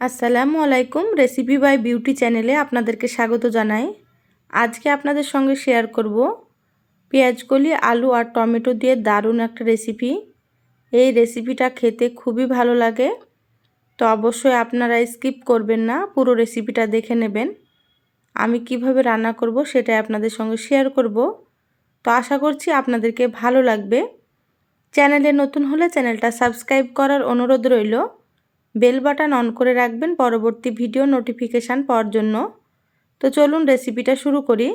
আসসালামু আলাইকুম recipe by beauty চ্যানেলে আপনাদেরকে স্বাগত জানাই। আজকে আপনাদের সঙ্গে শেয়ার করব পেঁয়াজকলি, আলু আর টমেটো দিয়ে দারুণ একটা রেসিপি এই রেসিপিটা খেতে খুবই ভালো লাগে। তো অবশ্যই আপনারা স্কিপ করবেন না, পুরো রেসিপিটা দেখে নেবেন। আমি কীভাবে রান্না করব সেটাই আপনাদের সঙ্গে শেয়ার করব। তো আশা করছি আপনাদেরকে ভালো লাগবে। চ্যানেলে নতুন হলে চ্যানেলটা সাবস্ক্রাইব করার অনুরোধ রইল। বেল বাটন অন করে রাখবেন পরবর্তী ভিডিও নোটিফিকেশান পাওয়ার জন্য। তো চলুন রেসিপিটা শুরু করি।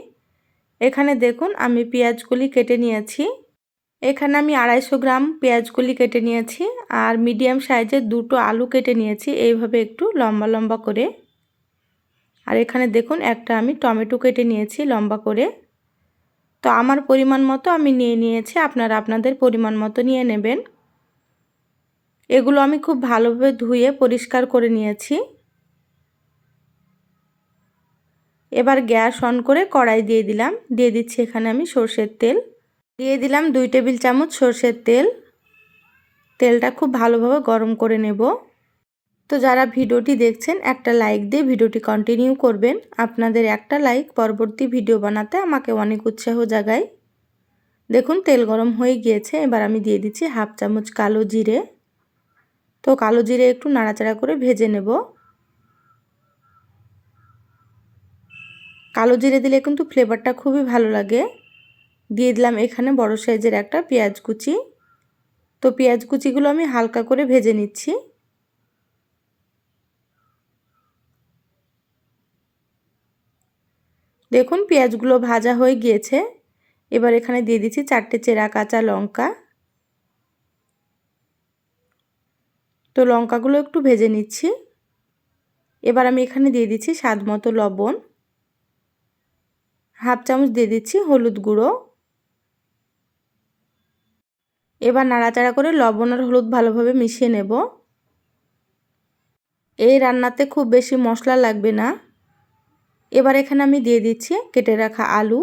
এখানে দেখুন, আমি পেঁয়াজগুলি কেটে নিয়েছি। এখানে আমি আড়াইশো গ্রাম পেঁয়াজগুলি কেটে নিয়েছি আর মিডিয়াম সাইজের দুটো আলু কেটে নিয়েছি, এইভাবে একটু লম্বা লম্বা করে। আর এখানে দেখুন, একটা আমি টমেটো কেটে নিয়েছি লম্বা করে। তো আমার পরিমাণ মতো আমি নিয়ে নিয়েছি, আপনারা আপনাদের পরিমাণ মতো নিয়ে নেবেন। এগুলো আমি খুব ভালোভাবে ধুয়ে পরিষ্কার করে নিয়েছি। এবার গ্যাস অন করে কড়াই দিয়ে দিলাম। দিয়ে দিচ্ছি এখানে আমি সর্ষের তেল। দিয়ে দিলাম দুই টেবিল চামচ সর্ষের তেল। তেলটা খুব ভালোভাবে গরম করে নেব। তো যারা ভিডিওটি দেখছেন, একটা লাইক দিয়ে ভিডিওটি কন্টিনিউ করবেন। আপনাদের একটা লাইক পরবর্তী ভিডিও বানাতে আমাকে অনেক উৎসাহ জাগায়। দেখুন, তেল গরম হয়ে গিয়েছে। এবার আমি দিয়ে দিচ্ছি হাফ চামচ কালো জিরে। তো কালো জিরে একটু নাড়াচাড়া করে ভেজে নেব। কালো জিরে দিলে কিন্তু ফ্লেভারটা খুবই ভালো লাগে। দিয়ে দিলাম এখানে বড় সাইজের একটা পেঁয়াজ কুচি। তো পেঁয়াজ কুচিগুলো আমি হালকা করে ভেজে নিচ্ছি। দেখুন পেঁয়াজগুলো ভাজা হয়ে গিয়েছে। এবার এখানে দিয়ে দিচ্ছি চারটে চেরা কাঁচা লঙ্কা। তো লঙ্কাগুলো একটু ভেজে নিচ্ছি। এবার আমি এখানে দিয়ে দিচ্ছি স্বাদ মতো লবণ। হাফ চামচ দিয়ে দিচ্ছি হলুদ গুঁড়ো। এবার নাড়াচাড়া করে লবণ আর হলুদ ভালোভাবে মিশিয়ে নেব। এই রান্নাতে খুব বেশি মশলা লাগবে না। এবার এখানে আমি দিয়ে দিচ্ছি কেটে রাখা আলু।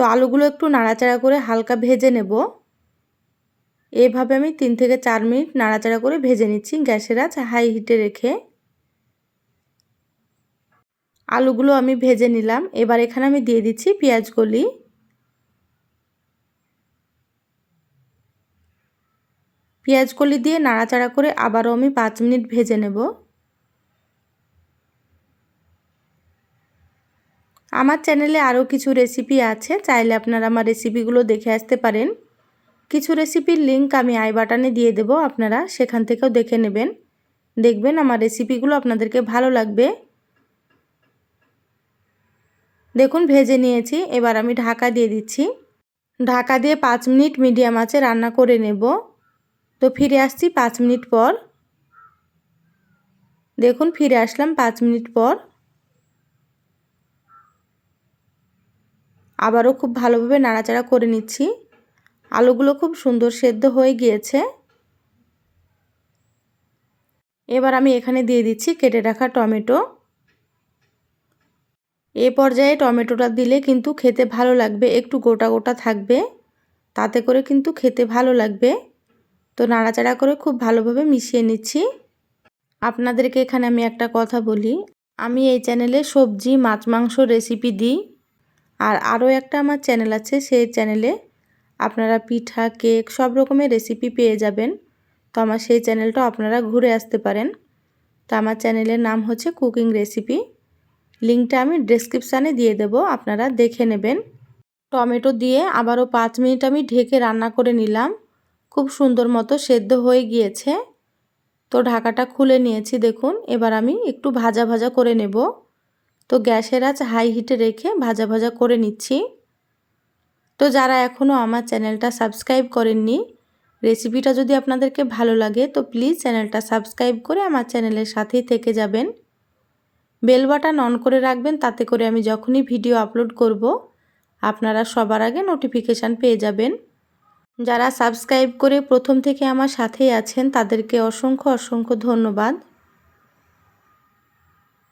তো আলুগুলো একটু নাড়াচাড়া করে হালকা ভেজে নেব। এভাবে আমি তিন থেকে চার মিনিট নাড়াচাড়া করে ভেজে নিচ্ছি গ্যাসের আঁচ হাই হিটে রেখে। আলুগুলো আমি ভেজে নিলাম। এবার এখানে আমি দিয়ে দিচ্ছি পেঁয়াজগুলি পেঁয়াজকলি দিয়ে নাড়াচাড়া করে আবারও আমি পাঁচ মিনিট ভেজে নেব। আমার চ্যানেলে আরও কিছু রেসিপি আছে, চাইলে আপনারা আমার রেসিপিগুলো দেখে আসতে পারেন। কিছু রেসিপির লিঙ্ক আমি আই বাটনে দিয়ে দেব, আপনারা সেখান থেকেও দেখে নেবেন। দেখবেন আমার রেসিপিগুলো আপনাদেরকে ভালো লাগবে। দেখুন, ভেজে নিয়েছি, এবার আমি ঢাকা দিয়ে দিচ্ছি। ঢাকা দিয়ে পাঁচ মিনিট মিডিয়াম আছে রান্না করে নেব। তো ফিরে আসছি পাঁচ মিনিট পর। দেখুন, ফিরে আসলাম পাঁচ মিনিট পর। আবারও খুব ভালোভাবে নাড়াচাড়া করে নিচ্ছি। আলুগুলো খুব সুন্দর সেদ্ধ হয়ে গিয়েছে। এবার আমি এখানে দিয়ে দিচ্ছি কেটে রাখা টমেটো। এ পর্যায়ে টমেটোটা দিলে কিন্তু খেতে ভালো লাগবে, একটু গোটা গোটা থাকবে। তাতে করে কিন্তু খেতে ভালো লাগবে। তো নাড়াচাড়া করে খুব ভালোভাবে মিশিয়ে নিচ্ছি। আপনাদেরকে এখানে আমি একটা কথা বলি। আমি এই চ্যানেলে সবজি, মাছ, মাংস, রেসিপি দিই। আর আরও একটা আমার চ্যানেল আছে, সেই চ্যানেলে আপনারা পিঠা, কেক সব রকমের রেসিপি পেয়ে যাবেন। তো আমার সেই চ্যানেলটা আপনারা ঘুরে আসতে পারেন। তো আমার চ্যানেলের নাম হচ্ছে কুকিং রেসিপি লিঙ্কটা আমি ডেসক্রিপশানে দিয়ে দেব, আপনারা দেখে নেবেন। টমেটো দিয়ে আবারও পাঁচ মিনিট আমি ঢেকে রান্না করে নিলাম। খুব সুন্দর মতো সেদ্ধ হয়ে গিয়েছে। তো ঢাকাটা খুলে নিয়েছি, দেখুন। এবার আমি একটু ভাজা ভাজা করে নেব। তো গ্যাসের আজ হাই হিটে রেখে ভাজা ভাজা করে নিচ্ছি। তো যারা এখনও আমার চ্যানেলটা সাবস্ক্রাইব করেননি রেসিপিটা যদি আপনাদেরকে ভালো লাগে, তো প্লিজ চ্যানেলটা সাবস্ক্রাইব করে আমার চ্যানেলের সাথেই থেকে যাবেন। বেল বাটন অন করে রাখবেন, তাতে করে আমি যখনই ভিডিও আপলোড করব, আপনারা সবার আগে নোটিফিকেশান পেয়ে যাবেন। যারা সাবস্ক্রাইব করে প্রথম থেকে আমার সাথেই আছেন, তাদেরকে অসংখ্য অসংখ্য ধন্যবাদ।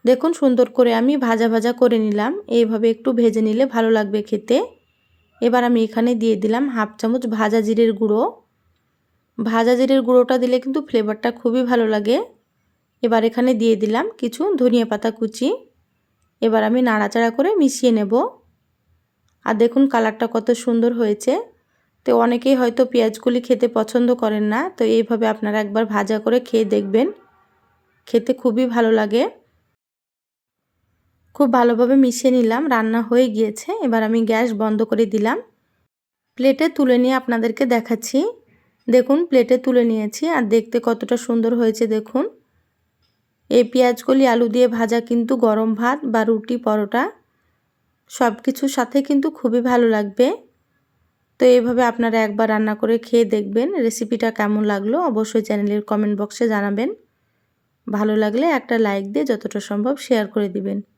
দেখুন সুন্দর করে আমি ভাজা ভাজা করে নিলাম। এইভাবে একটু ভেজে নিলে ভালো লাগবে খেতে। এবার আমি এখানে দিয়ে দিলাম হাফ চামচ ভাজা জিরের গুঁড়ো। ভাজা জিরের গুঁড়োটা দিলে কিন্তু ফ্লেভারটা খুবই ভালো লাগে। এবার এখানে দিয়ে দিলাম কিছু ধনিয়া পাতা কুচি। এবার আমি নাড়াচাড়া করে মিশিয়ে নেব। আর দেখুন কালারটা কত সুন্দর হয়েছে। তো অনেকেই হয়তো পেঁয়াজগুলি খেতে পছন্দ করেন না। তো এইভাবে আপনারা একবার ভাজা করে খেয়ে দেখবেন। খেতে খুবই ভালো লাগে। খুব ভালোভাবে মিশিয়ে নিলাম, রান্না হয়ে গিয়েছে। এবার আমি গ্যাস বন্ধ করে দিলাম। প্লেটে তুলে নিয়ে আপনাদেরকে দেখাচ্ছি। দেখুন, প্লেটে তুলে নিয়েছি আর দেখতে কতটা সুন্দর হয়েছে, দেখুন। এই পেঁয়াজকলি আলু দিয়ে ভাজা কিন্তু গরম ভাত বা রুটি, পরোটা সব কিছুর সাথে কিন্তু খুবই ভালো লাগবে। তো এইভাবে আপনারা একবার রান্না করে খেয়ে দেখবেন, রেসিপিটা কেমন লাগল অবশ্যই চ্যানেলের কমেন্ট বক্সে জানাবেন। ভালো লাগলে একটা লাইক দিয়ে যতটা সম্ভব শেয়ার করে দিবেন।